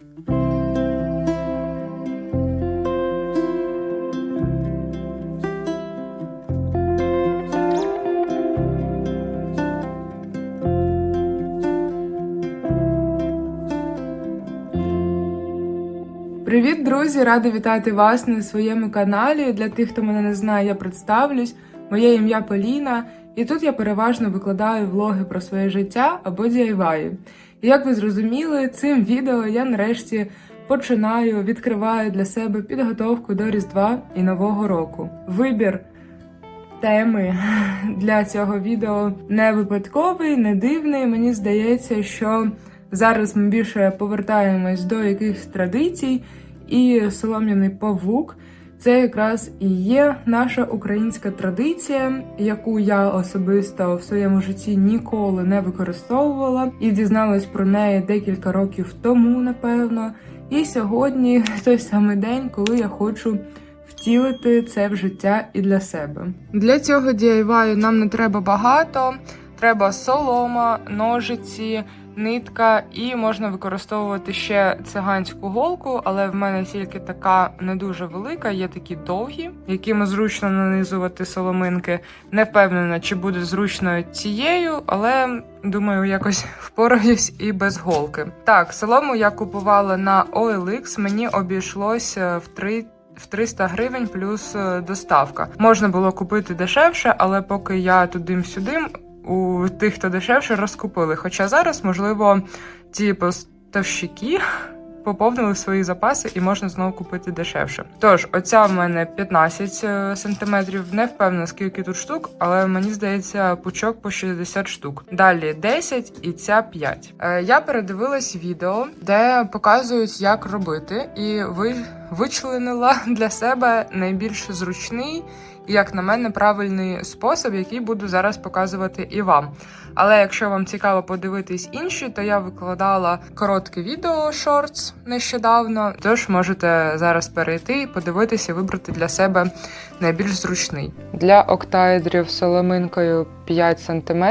Привіт, друзі! Рада вітати вас на своєму каналі. Для тих, хто мене не знає, я представлюсь. Моє ім'я Поліна, і тут я переважно викладаю влоги про своє життя або DIY. Як ви зрозуміли, цим відео я нарешті починаю відкриваю для себе підготовку до Різдва і Нового року. Вибір теми для цього відео не випадковий, не дивний. Мені здається, що зараз ми більше повертаємось до якихось традицій, і солом'яний павук це якраз і є наша українська традиція, яку я особисто в своєму житті ніколи не використовувала, і дізналась про неї декілька років тому, напевно. І сьогодні той самий день, коли я хочу втілити це в життя і для себе. Для цього DIY нам не треба багато. Треба солома, ножиці, нитка, і можна використовувати ще циганську голку, але в мене тільки така не дуже велика, є такі довгі, якими зручно нанизувати соломинки. Не впевнена, чи буде зручно цією, але думаю, якось впораюсь і без голки. Так, солому я купувала на OLX, мені обійшлося в 3 в 300 гривень плюс е, доставка. Можна було купити дешевше, але поки я туди-сюдим, у тих, хто дешевше, розкупили. Хоча зараз, можливо, ті поставщики поповнили свої запаси і можна знову купити дешевше. Тож, оця в мене 15 см, не впевнена, скільки тут штук, але мені здається, пучок по 60 штук. Далі 10 і ця 5. Е, Я передивилась відео, де показують, як робити, і ви вичленила для себе найбільш зручний як на мене, правильний спосіб, який буду зараз показувати і вам. Але якщо вам цікаво подивитись інші, то я викладала коротке відео шортс нещодавно. Тож можете зараз перейти і подивитися, вибрати для себе найбільш зручний. Для октаедрів соломинкою 5 см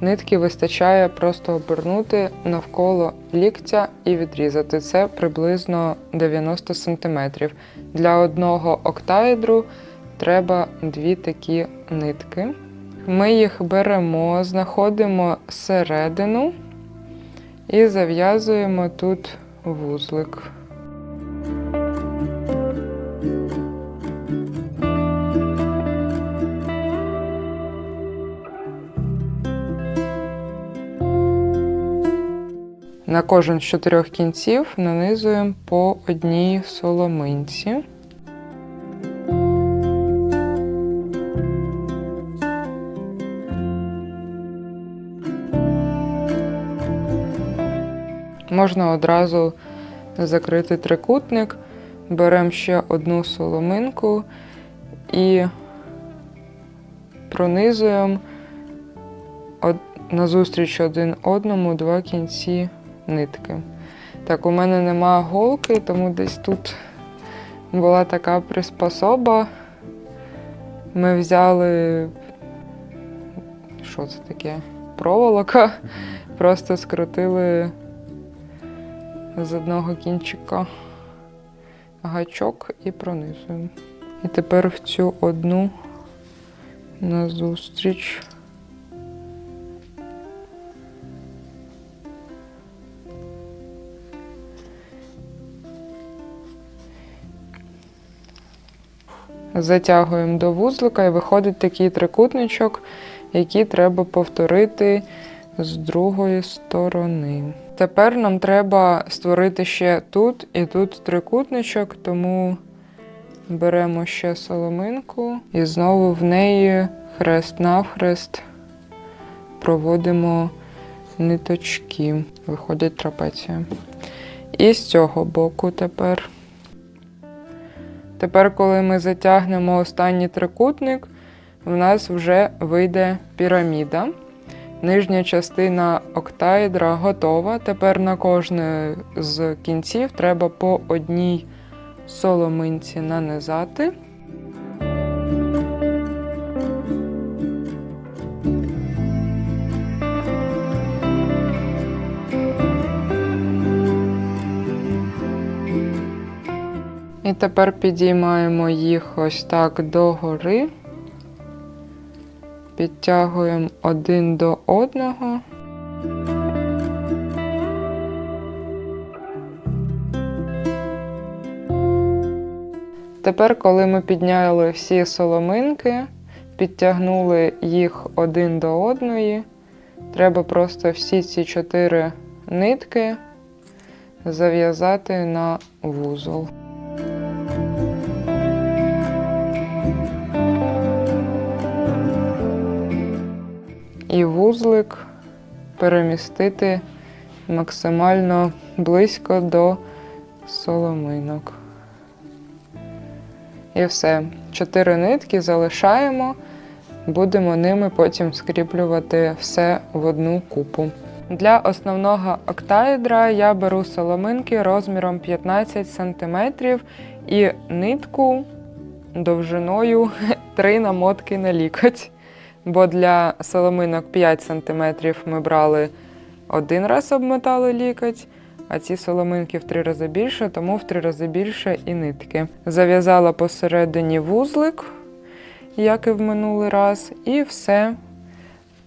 нитки вистачає просто обернути навколо ліктя і відрізати. Це приблизно 90 см. Для одного октаедру треба дві такі нитки. Ми їх беремо, знаходимо середину і зав'язуємо тут вузлик. На кожен з чотирьох кінців нанизуємо по одній соломинці. Можна одразу закрити трикутник, беремо ще одну соломинку і пронизуємо назустріч один одному два кінці нитки. Так, у мене нема голки, тому десь тут була така приспособа. Ми взяли, що це таке? Проволока, просто скрутили з одного кінчика гачок і пронизуємо. І тепер в цю одну назустріч. Затягуємо до вузлика і виходить такий трикутничок, який треба повторити з другої сторони. Тепер нам треба створити ще тут і тут трикутничок, тому беремо ще соломинку і знову в неї хрест-навхрест проводимо ниточки. Виходить трапеція. І з цього боку тепер. Тепер, коли ми затягнемо останній трикутник, в нас вже вийде піраміда. Нижня частина октаедра готова. Тепер на кожне з кінців треба по одній соломинці нанизати. І тепер підіймаємо їх ось так догори, підтягуємо один до одного. Тепер, коли ми підняли всі соломинки, підтягнули їх один до одної, треба просто всі ці чотири нитки зав'язати на вузол. І вузлик перемістити максимально близько до соломинок. І все. Чотири нитки залишаємо, будемо ними потім скріплювати все в одну купу. Для основного октаедра я беру соломинки розміром 15 см і нитку довжиною 3 намотки на лікоть. Бо для соломинок 5 см ми брали один раз обмотали лікоть, а ці соломинки в три рази більше, тому в три рази більше і нитки. Зав'язала посередині вузлик, як і в минулий раз, і все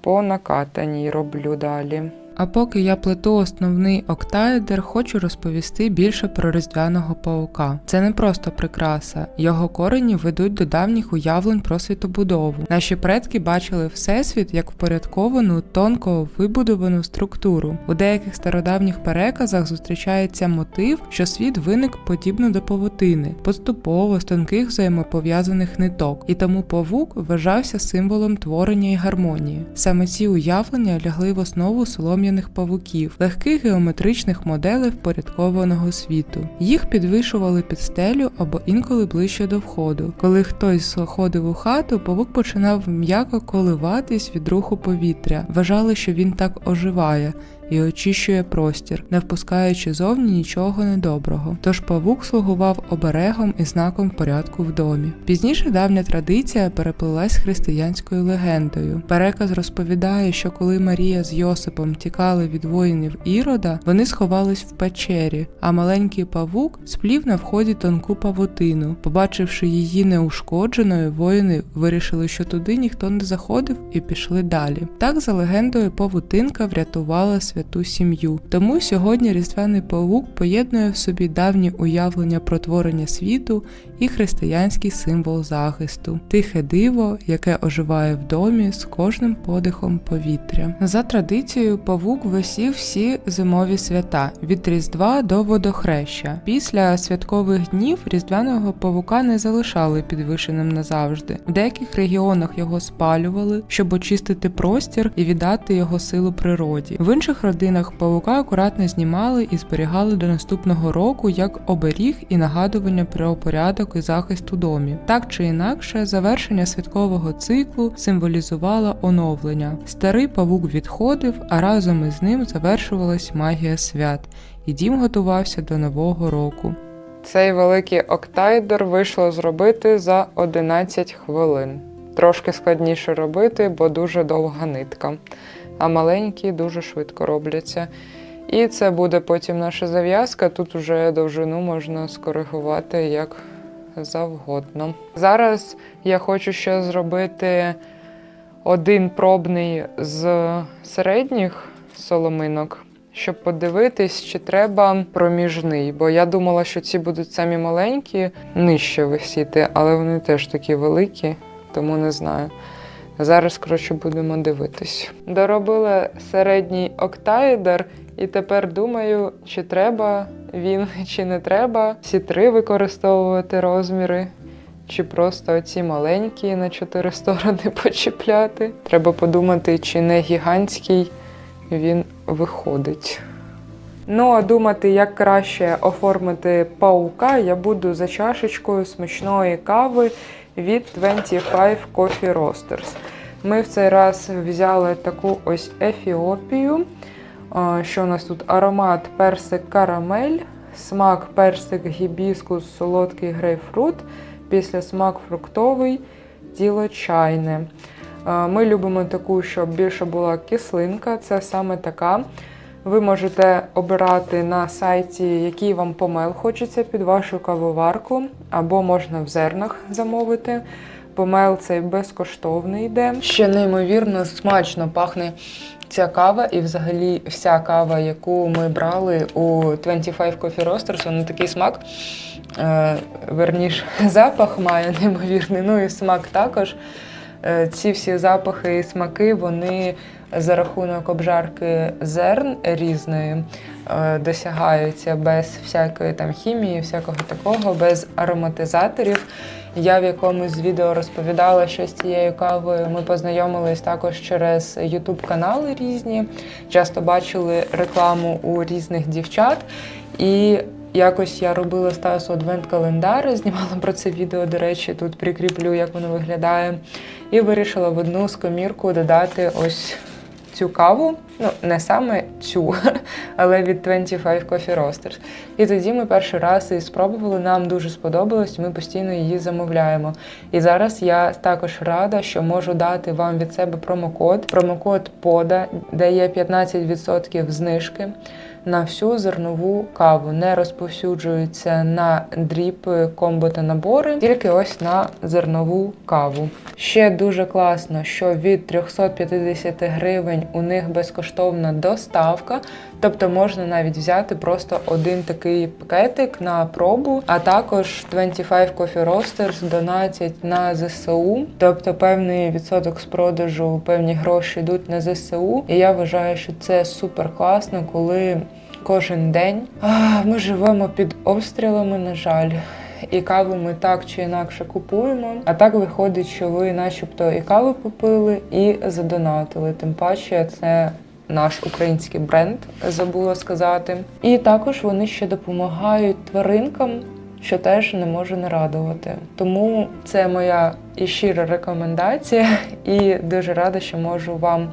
по накатаній роблю далі. А поки я плету основний октаедр, хочу розповісти більше про різдвяного паука. Це не просто прикраса, його корені ведуть до давніх уявлень про світобудову. Наші предки бачили всесвіт як впорядковану, тонко вибудовану структуру. У деяких стародавніх переказах зустрічається мотив, що світ виник подібно до павутини, поступово з тонких взаємопов'язаних ниток, і тому павук вважався символом творення і гармонії. Саме ці уявлення лягли в основу солом'яних павуків, легких геометричних моделей впорядкованого світу. Їх підвишували під стелю або інколи ближче до входу. Коли хтось заходив у хату, павук починав м'яко коливатись від руху повітря. Вважали, що він так оживає. І очищує простір, не впускаючи зовні нічого недоброго. Тож павук слугував оберегом і знаком порядку в домі. Пізніше давня традиція переплилась християнською легендою. Переказ розповідає, що коли Марія з Йосипом тікали від воїнів Ірода, вони сховались в печері, а маленький павук сплів на вході тонку павутину. Побачивши її неушкодженою, воїни вирішили, що туди ніхто не заходив, і пішли далі. Так, за легендою, павутинка врятувала святу сім'ю. Тому сьогодні різдвяний павук поєднує в собі давні уявлення про творення світу і християнський символ захисту, тихе диво, яке оживає в домі з кожним подихом повітря. За традицією, павук висів всі зимові свята від Різдва до водохреща. Після святкових днів різдвяного павука не залишали підвишеним назавжди. В деяких регіонах його спалювали, щоб очистити простір і віддати його силу природі. В інших родинах павука акуратно знімали і зберігали до наступного року як оберіг і нагадування про порядок і захист у домі. Так чи інакше, завершення святкового циклу символізувало оновлення. Старий павук відходив, а разом із ним завершувалась магія свят, і дім готувався до нового року. Цей великий октайдер вийшло зробити за 11 хвилин. Трошки складніше робити, бо дуже довга нитка, а маленькі дуже швидко робляться. І це буде потім наша зав'язка. Тут вже довжину можна скоригувати як завгодно. Зараз я хочу ще зробити один пробний з середніх соломинок, щоб подивитись, чи треба проміжний. Бо я думала, що ці будуть самі маленькі, нижче висіти, але вони теж такі великі, тому не знаю. Зараз, коротше, будемо дивитись. Доробила середній октаїдер, і тепер думаю, чи треба він, чи не треба. Всі три використовувати розміри, чи просто ці маленькі на чотири сторони почіпляти. Треба подумати, чи не гігантський він виходить. Ну, а думати, як краще оформити паука, я буду за чашечкою смачної кави від 25 Coffee Roasters. Ми в цей раз взяли таку ось ефіопію. Що у нас тут? Аромат персик карамель, смак персик гібіскус, солодкий грейпфрут, після смак фруктовий, тіло чайне. Ми любимо таку, щоб більше була кислинка, це саме така. Ви можете обирати на сайті, який вам помел хочеться під вашу кавоварку, або можна в зернах замовити. Помел цей безкоштовний йде. Ще неймовірно смачно пахне ця кава, і взагалі вся кава, яку ми брали у 25 Coffee Roasters, вона такий смак. Е, верніш, запах має неймовірний, ну і смак також. Е, ці всі запахи і смаки, вони за рахунок обжарки зерн різної е, досягаються без всякої там хімії, всякого такого, без ароматизаторів. Я в якомусь відео розповідала, що з цією кавою ми познайомились також через youtube канали різні. Часто бачили рекламу у різних дівчат. І якось я робила Стасу адвент-календар, знімала про це відео, до речі, тут прикріплю, як воно виглядає. І вирішила в одну скомірку додати ось цю каву. Ну, не саме цю, але від 25 Coffee Roasters. І тоді ми перший раз і спробували, нам дуже сподобалось, ми постійно її замовляємо. І зараз я також рада, що можу дати вам від себе промокод. Промокод пода, де є 15% знижки на всю зернову каву. Не розповсюджується на дріпи, комбо та набори, тільки ось на зернову каву. Ще дуже класно, що від 350 гривень у них безкоштовна доставка, тобто можна навіть взяти просто один такий пакетик на пробу, а також 25 Coffee Roasters донатять на ЗСУ, тобто певний відсоток з продажу, певні гроші йдуть на ЗСУ. І я вважаю, що це супер класно, коли кожен день ми живемо під обстрілами, на жаль. І каву ми так чи інакше купуємо. А так виходить, що ви, начебто, і каву попили, і задонатили. Тим паче, це наш український бренд, забула сказати. І також вони ще допомагають тваринкам, що теж не можу не радувати. Тому це моя і щира рекомендація, і дуже рада, що можу вам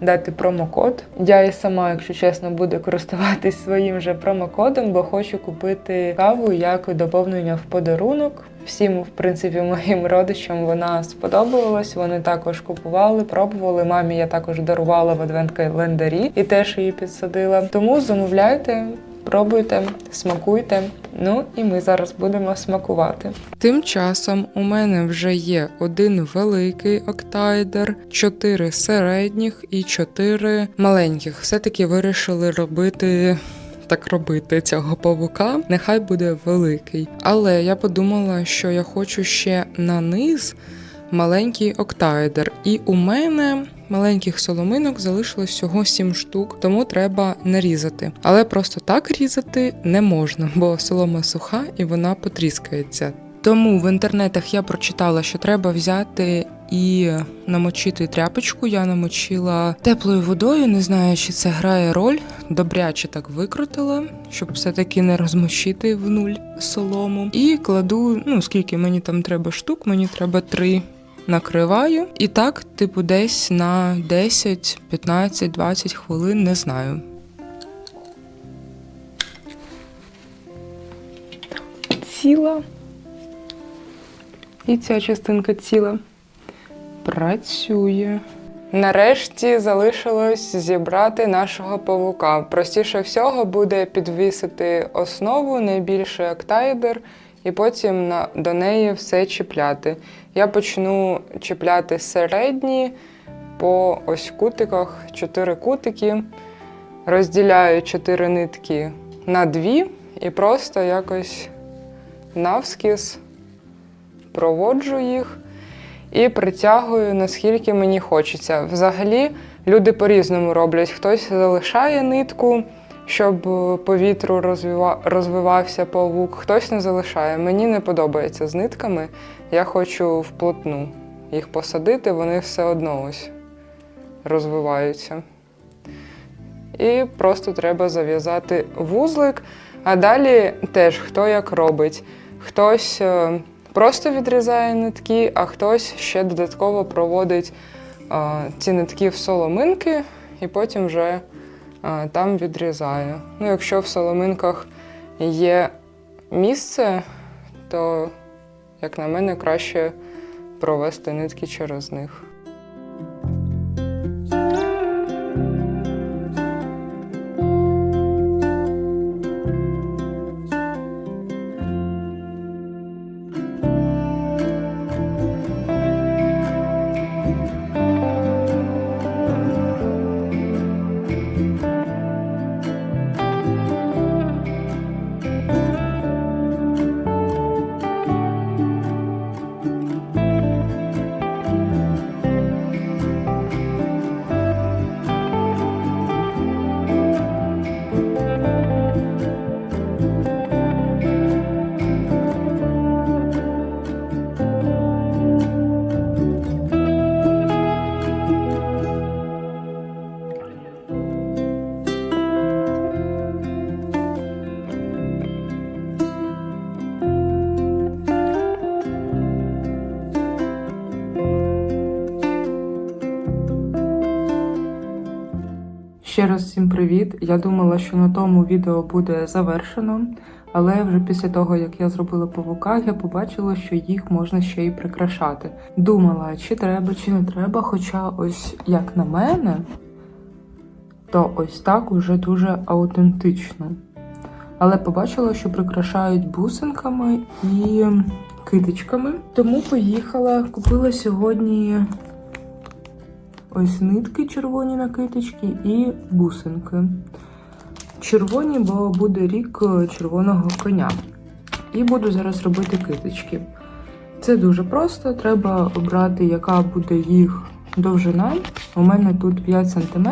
дати промокод. Я і сама, якщо чесно, буду користуватись своїм же промокодом, бо хочу купити каву як доповнення в подарунок. Всім, в принципі, моїм родичам вона сподобалась. Вони також купували, пробували. Мамі я також дарувала в адвент-календарі і теж її підсадила. Тому замовляйте. Пробуйте, смакуйте. Ну і ми зараз будемо смакувати. Тим часом у мене вже є один великий октайдер, чотири середніх і чотири маленьких. Все-таки вирішили робити. Так робити цього павука, нехай буде великий. Але я подумала, що я хочу ще на низ маленький октайдер. І у мене маленьких соломинок залишилось всього 7 штук, тому треба нарізати. Але просто так різати не можна, бо солома суха і вона потріскається. Тому в інтернетах я прочитала, що треба взяти і намочити тряпочку. Я намочила теплою водою, не знаю, чи це грає роль. Добряче так викрутила, щоб все-таки не розмочити в нуль солому. І кладу, ну скільки мені там треба штук, мені треба три. Накриваю і так, типу, десь на 10, 15, 20 хвилин, не знаю. Ціла. І ця частинка ціла. Працює. Нарешті залишилось зібрати нашого павука. Простіше всього буде підвісити основу, найбільший октайдер, і потім на, до неї все чіпляти. Я почну чіпляти середні по ось кутиках, чотири кутики. Розділяю чотири нитки на дві і просто якось навскіз проводжу їх і притягую наскільки мені хочеться. Взагалі, люди по-різному роблять. Хтось залишає нитку, щоб по вітру розвива... розвивався павук, хтось не залишає. Мені не подобається з нитками. Я хочу вплотну їх посадити, вони все одно ось розвиваються. І просто треба зав'язати вузлик. А далі теж хто як робить. Хтось е, просто відрізає нитки, а хтось ще додатково проводить е, ці нитки в соломинки і потім вже е, там відрізає. Ну, якщо в соломинках є місце, то, як на мене, краще провести нитки через них. Привіт. Я думала, що на тому відео буде завершено, але вже після того, як я зробила павука, я побачила, що їх можна ще й прикрашати. Думала, чи треба, чи не треба. Хоча, ось як на мене, то ось так уже дуже аутентично. Але побачила, що прикрашають бусинками і китичками. Тому поїхала, купила сьогодні ось нитки червоні на китички і бусинки. Червоні, бо буде рік червоного коня. І буду зараз робити китички. Це дуже просто. Треба обрати, яка буде їх довжина. У мене тут 5 см.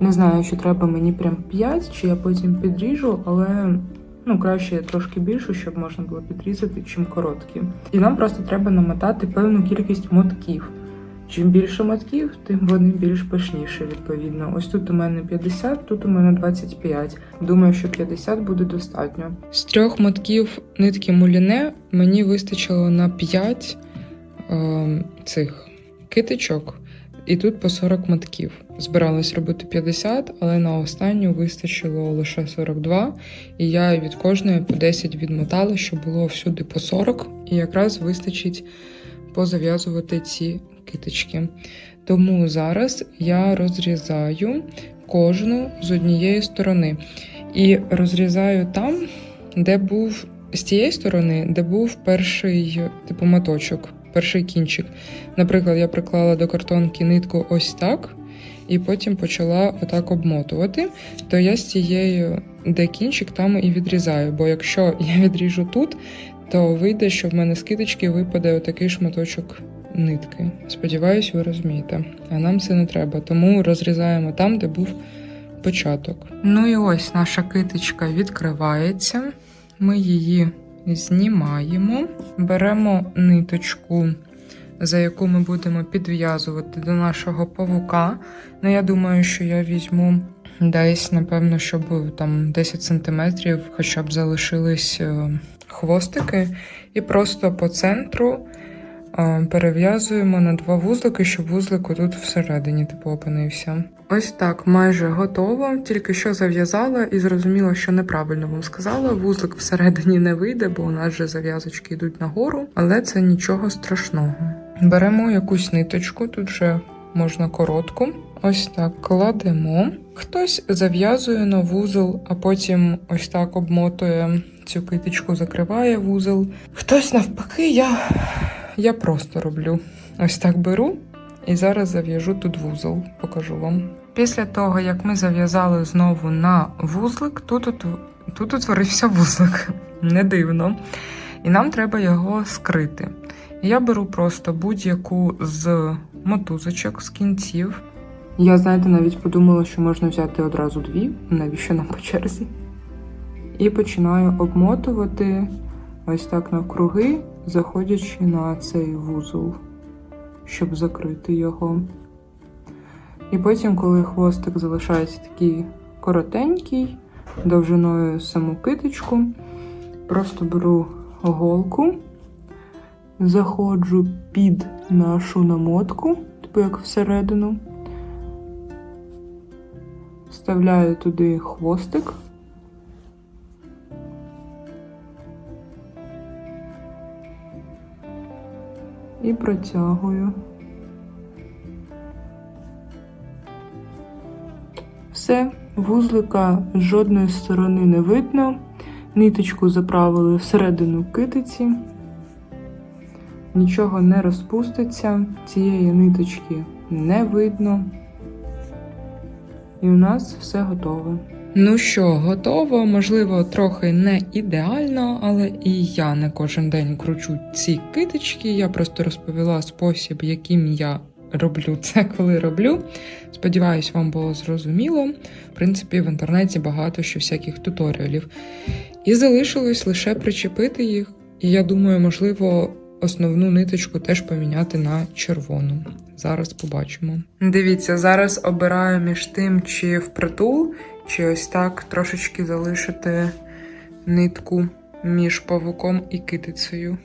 Не знаю, чи треба мені прям 5, чи я потім підріжу, але ну, краще трошки більше, щоб можна було підрізати, чим короткі. І нам просто треба намотати певну кількість мотків. Чим більше мотків, тим вони більш пишніші, відповідно. Ось тут у мене 50, тут у мене 25. Думаю, що 50 буде достатньо. З трьох мотків нитки муліне мені вистачило на 5 е, цих китичок, і тут по 40 мотків. Збиралась робити 50, але на останню вистачило лише 42, і я від кожної по 10 відмотала, щоб було всюди по 40, і якраз вистачить позав'язувати ці китички. Тому зараз я розрізаю кожну з однієї сторони. І розрізаю там, де був з тієї сторони, де був перший типу моточок, перший кінчик. Наприклад, я приклала до картонки нитку ось так, і потім почала отак обмотувати. То я з цією, де кінчик, там і відрізаю. Бо якщо я відріжу тут, то вийде, що в мене з китички випаде отакий шматочок нитки. Сподіваюсь, ви розумієте. А нам це не треба, тому розрізаємо там, де був початок. Ну і ось наша китичка відкривається. Ми її знімаємо, беремо ниточку, за яку ми будемо підв'язувати до нашого павука. Ну, я думаю, що я візьму десь, напевно, щоб там 10 см, хоча б залишились е, хвостики, і просто по центру перев'язуємо на два вузлики, щоб вузлик тут всередині типу опинився. Ось так, майже готово. Тільки що зав'язала і зрозуміла, що неправильно вам сказала. Вузлик всередині не вийде, бо у нас же зав'язочки йдуть нагору, але це нічого страшного. Беремо якусь ниточку, тут вже можна коротку. Ось так кладемо. Хтось зав'язує на вузол, а потім ось так обмотує цю китичку, закриває вузол. Хтось навпаки, я, я просто роблю. Ось так беру і зараз зав'яжу тут вузол, покажу вам. Після того, як ми зав'язали знову на вузлик, тут, тут, утворився вузлик. Не дивно. І нам треба його скрити. Я беру просто будь-яку з мотузочок, з кінців. Я, знаєте, навіть подумала, що можна взяти одразу дві, навіщо нам по черзі. І починаю обмотувати ось так навкруги, заходячи на цей вузол, щоб закрити його. І потім, коли хвостик залишається такий коротенький, довжиною саму китичку, просто беру голку, заходжу під нашу намотку, типу як всередину, вставляю туди хвостик. І протягую. Все, вузлика з жодної сторони не видно. Ниточку заправили всередину китиці. Нічого не розпуститься, цієї ниточки не видно. І у нас все готове. Ну що, готово, можливо, трохи не ідеально, але і я не кожен день кручу ці китички. Я просто розповіла спосіб, яким я роблю це, коли роблю. Сподіваюсь, вам було зрозуміло. В принципі, в інтернеті багато що всяких туторіалів. І залишилось лише причепити їх. І я думаю, можливо, основну ниточку теж поміняти на червону. Зараз побачимо. Дивіться, зараз обираю між тим, чи впритул, чи ось так трошечки залишити нитку між павуком і китицею.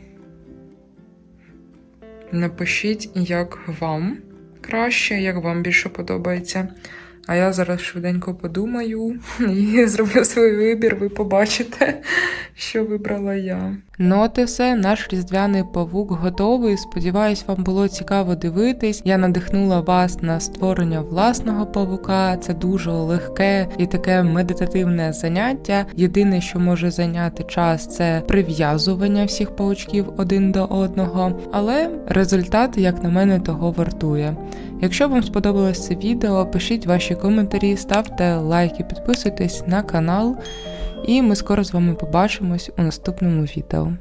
Напишіть, як вам краще, як вам більше подобається. А я зараз швиденько подумаю і зроблю свій вибір. Ви побачите, що вибрала я. Ну от і все, наш різдвяний павук готовий. Сподіваюсь, вам було цікаво дивитись. Я надихнула вас на створення власного павука. Це дуже легке і таке медитативне заняття. Єдине, що може зайняти час, це прив'язування всіх павучків один до одного. Але результат, як на мене, того вартує. Якщо вам сподобалось це відео, пишіть ваші коментарі, ставте лайки, підписуйтесь на канал. І ми скоро з вами побачимось у наступному відео.